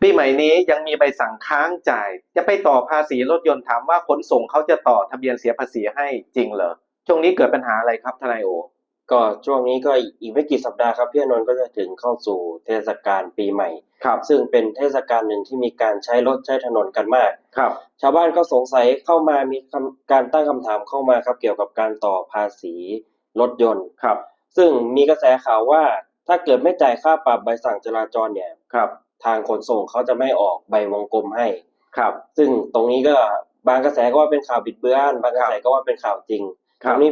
ปีใหม่นี้ยังมีใบสั่งค้างจ่าย จะไปต่อภาษีรถยนต์ถามว่าขนส่งเขาจะต่อทะเบียนเสียภาษีให้จริงเหรอช่วงนี้เกิดปัญหาอะไรครับทนายโอ ก็ช่วงนี้ก็อีกไม่กี่สัปดาห์ครับพี่อานนท์ก็จะถึงเข้าสู่เทศกาลปีใหม่ครับซึ่งเป็นเทศกาลหนึ่งที่มีการใช้รถใช้ถนนกันมากครับ ชาวบ้านก็สงสัยเข้ามามีคำการตั้งคำถามเข้ามาครับเกี่ยวกับการต่อภาษีรถยนต์ครับ ซึ่งมีกระแสข่าวว่าถ้าเกิดไม่จ่ายค่าปรับใบสั่งจราจรเนี่ยครับ ทางขนส่งเขาจะไม่ออกใบวงกลมให้ครับ ซึ่งตรงนี้ก็บางกระแสก็ว่าเป็นข่าวบิดเบือน บางกระแสก็ว่าเป็นข่าวจริงคตรัรบงนี้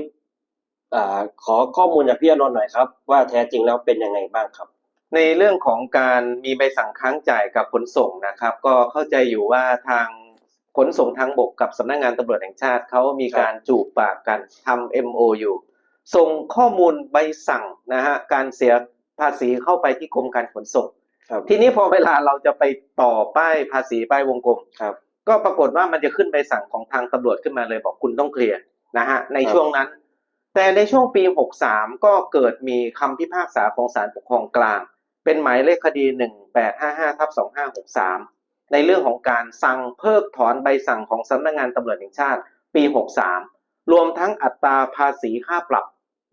อ่าขอข้อมูลจากพี่อานนท์หน่อยครับ ว่าแท้จริงแล้วเป็นยังไงบ้างครับ ในเรื่องของการมีใบสั่งค้างจ่ายกับขนส่งนะครับ ก็เข้าใจอยู่ว่าทางขนส่งทางบกกับสำนักงานตำรวจแห่งชาติเขามีการจูบปากกันทำ MOU ส่งข้อมูลใบสั่งนะฮะการเสียภาษีเข้าไปที่กรมการขนส่ง ครับทีนี้พอเวลาเราจะไปต่อป้ายภาษีป้ายวงกลมครับ ก็ปรากฏว่ามันจะขึ้นใบสั่งของทางตำรวจขึ้นมาเลยบอกคุณต้องเคลียร์นะฮะในครับช่วงนั้น แต่ในช่วงปี 63 ก็เกิดมีคำพิพากษาของศาลปกครองกลาง เป็นหมายเลขคดี 1855ทับ2563 ในเรื่องของการสั่งเพิกถอนใบสั่งของสำนักงานตำรวจแห่งชาติปี 63 รวมทั้งอัตราภาษีค่าปรับ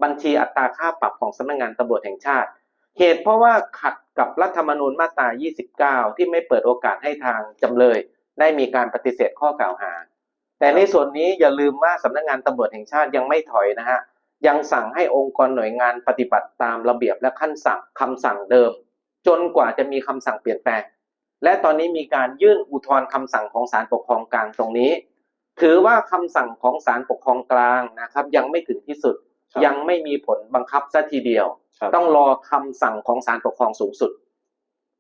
บัญชีอัตราค่าปรับของสำนักงานตำรวจแห่งชาติ เหตุเพราะว่าขัดกับรัฐธรรมนูญมาตรา 29 ที่ไม่เปิดโอกาสให้ทางจำเลย ได้มีการปฏิเสธข้อกล่าวหา แต่ในส่วนนี้อย่าลืมว่าสำนักงานตำรวจแห่งชาติยังไม่ถอยนะฮะ ยังสั่งให้องค์กรหน่วยงานปฏิบัติตามระเบียบและขั้นสั่งคำสั่งเดิม จนกว่าจะมีคำสั่งเปลี่ยนแปลง และตอนนี้มีการยื่นอุทธรณ์คำสั่งของศาลปกครองกลางตรงนี้ ถือว่าคำสั่งของศาลปกครองกลางนะครับยังไม่ถึงที่สุด ยังไม่มีผลบังคับซะทีเดียวครับต้องรอคำสั่งของศาลปกครองสูงสุด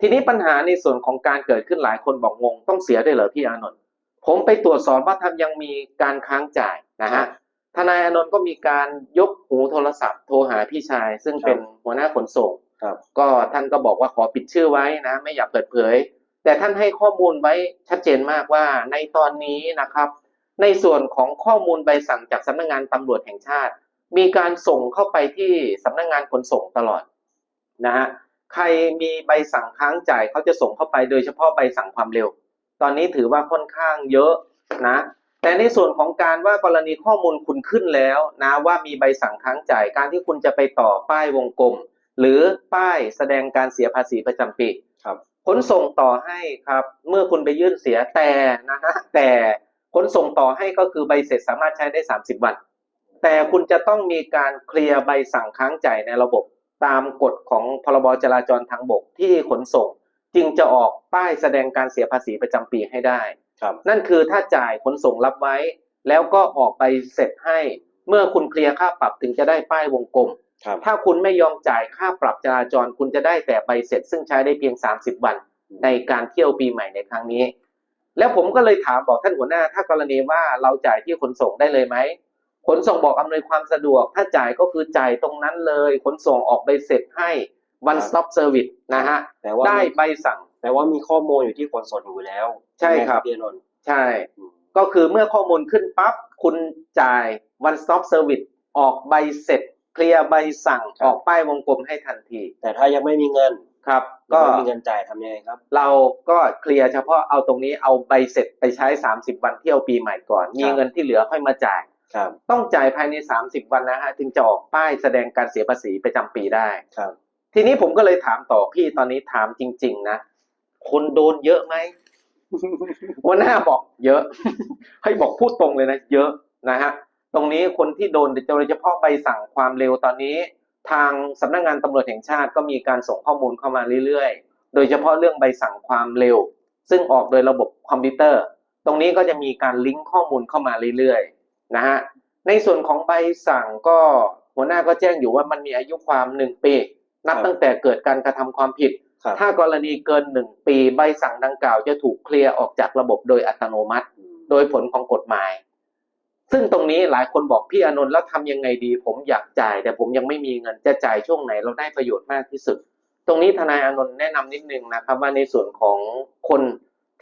ทีนี้ปัญหาในส่วนของการเกิดขึ้นหลายคนบอกงง ต้องเสียได้วยเหรอพี่อานนท์ผมไปตรวจสอบว่าทำยังมีการค้างจ่ายนะครัฮะบทนายอานนท์ก็มีการยกหูโทรศัพท์โทรหาพี่ชาย ซึ่งครับเป็นหัวหน้าขนส่งครับก็ท่านก็บอกว่าขอปิดชื่อไว้นะ ไม่อยากเปิดเผย แต่ท่านให้ข้อมูลไว้ชัดเจนมากว่าในตอนนี้นะครับ ในส่วนของข้อมูลใบสั่งจากสำนักงานตำรวจแห่งชาติ มีการส่งเข้าไปที่สำนักงานขนส่งตลอดนะฮะใครมีใบสั่งค้างจ่ายเขาจะส่งเข้าไปโดยเฉพาะใบสั่งความเร็ว ตอนนี้ถือว่าค่อนข้างเยอะนะแต่ในส่วนของการว่ากรณีข้อมูลคุณขึ้นแล้วนะว่ามีใบสั่งค้างจ่ายการที่คุณจะไปต่อป้ายวงกลม หรือป้ายแสดงการเสียภาษีประจำปีครับขนส่งต่อให้ครับ เมื่อคุณไปยื่นเสียแต่นะฮะแต่ขนส่งต่อให้ก็คือใบเสร็จสามารถใช้ได้ 30 วัน แต่คุณจะต้องมีการเคลียร์ใบสั่งค้างจ่ายในระบบตามกฎของพรบจราจรทางบกที่ขนส่ง จึงจะออกป้ายแสดงการเสียภาษีประจำปีให้ได้ ครับนั่นคือถ้าจ่ายขนส่งรับไว้ แล้วก็ออกไปเสร็จให้ เมื่อคุณเคลียร์ค่าปรับถึงจะได้ป้ายวงกลม ครับ ถ้าคุณไม่ยอมจ่ายค่าปรับจราจรคุณจะได้แต่ใบเสร็จ ซึ่งใช้ได้เพียง 30 วันในการเที่ยวปีใหม่ในครั้งนี้ แล้วผมก็เลยถามบอกท่านหัวหน้า ถ้ากรณีว่าเราจ่ายที่ขนส่งได้เลยไหม ขนส่งบอกอำนวยความสะดวก ถ้าจ่ายก็คือจ่ายตรงนั้นเลย ขนส่งออกใบเสร็จให้ one stop service นะฮะแต่ว่า ได้มีใบสั่ง แต่ว่ามีข้อมูลอยู่ที่ขนส่งอยู่แล้วใช่ครับ พี่อานนท์ใช่อืมก็คือเมื่อข้อมูลขึ้นปั๊บคุณจ่าย one stop service ออกใบเสร็จ เคลียร์ใบสั่งครับออกป้ายวงกลมให้ทันทีแต่ถ้ายังไม่มีเงินครับ ก็ก็ไม่มีเงินจ่ายทำยังไงครับ เราก็เคลียร์เฉพาะเอาตรงนี้เอาใบเสร็จไปใช้ 30 วันเที่ยวปีใหม่ก่อน มีเงินที่เหลือค่อยมาจ่ายครับ ต้องจ่ายภายใน 30 วันนะฮะจึงจะออกป้ายแสดงการเสียภาษีประจำปีได้ครับทีนี้ผมก็เลยถามต่อพี่ตอนนี้ถามจริง ๆ นะคนโดนเยอะไหมหัวหน้าบอกเยอะ ให้บอกพูดตรงเลยนะเยอะนะฮะตรงนี้คนที่โดนโดยเฉพาะใบสั่งความเร็วตอนนี้ ทางสำนักงานตำรวจแห่งชาติก็มีการส่งข้อมูลเข้ามาเรื่อยๆ โดยเฉพาะเรื่องใบสั่งความเร็ว ซึ่งออกโดยระบบคอมพิวเตอร์ ตรงนี้ก็จะมีการลิงก์ข้อมูลเข้ามาเรื่อยๆ นะฮะในส่วนของใบสั่งก็หัวหน้าก็แจ้งอยู่ว่ามันมีอายุความหนึ่งปี นับครับตั้งแต่เกิดการกระทำความผิดครับถ้ากรณีเกินหนึ่งปีใบสั่งดังกล่าวจะถูกเคลียร์ออกจากระบบโดยอัตโนมัติ โดยผลของกฎหมาย ซึ่งตรงนี้หลายคนบอกพี่อานนท์แล้วทำยังไงดี ผมอยากจ่าย แต่ผมยังไม่มีเงินจะจ่ายช่วงไหนเราได้ประโยชน์มากที่สุด ตรงนี้ทนายอานนท์แนะนำนิดนึงนะครับว่าในส่วนของคน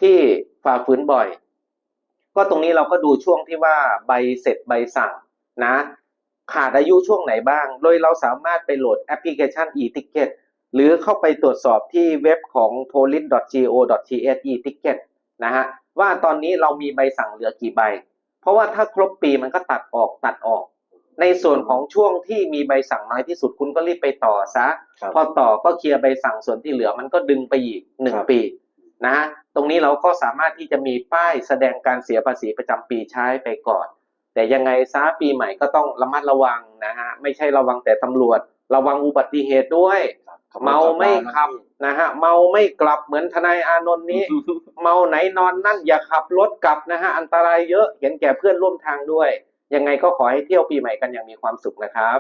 ที่ฝ่าฝืนบ่อย ก็ตรงนี้เราก็ดูช่วงที่ว่าใบเสร็จใบสั่งนะ ขาดอายุช่วงไหนบ้าง โดยเราสามารถไปโหลดแอปพลิเคชัน e-ticket หรือเข้าไปตรวจสอบที่เว็บของ police.go.th e-ticket นะฮะว่าตอนนี้เรามีใบสั่งเหลือกี่ใบ เพราะว่าถ้าครบปีมันก็ตัดออกตัดออก ในส่วนของช่วงที่มีใบสั่งน้อยที่สุดคุณก็รีบไปต่อซะครับพอต่อก็เคลียร์ใบสั่งส่วนที่เหลือมันก็ดึงไปอีกหนึ่งครับปี นะฮะตรงนี้เราก็สามารถที่จะมีป้ายแสดงการเสียภาษีประจำปีใช้ไปก่อน แต่ยังไงซะปีใหม่ก็ต้องระมัดระวังนะฮะไม่ใช่ระวังแต่ตำรวจ ระวังอุบัติเหตุด้วยครับขับรถเมาไม่กลับบ้านขับนะฮะเมาไม่กลับเหมือนทนายอานนท์นี้ เมาไหนนอนนั่นอย่าขับรถกลับนะฮะอันตรายเยอะเห็นแก่เพื่อนร่วมทางด้วย ยังไงก็ขอให้เที่ยวปีใหม่กันอย่างมีความสุขนะครับ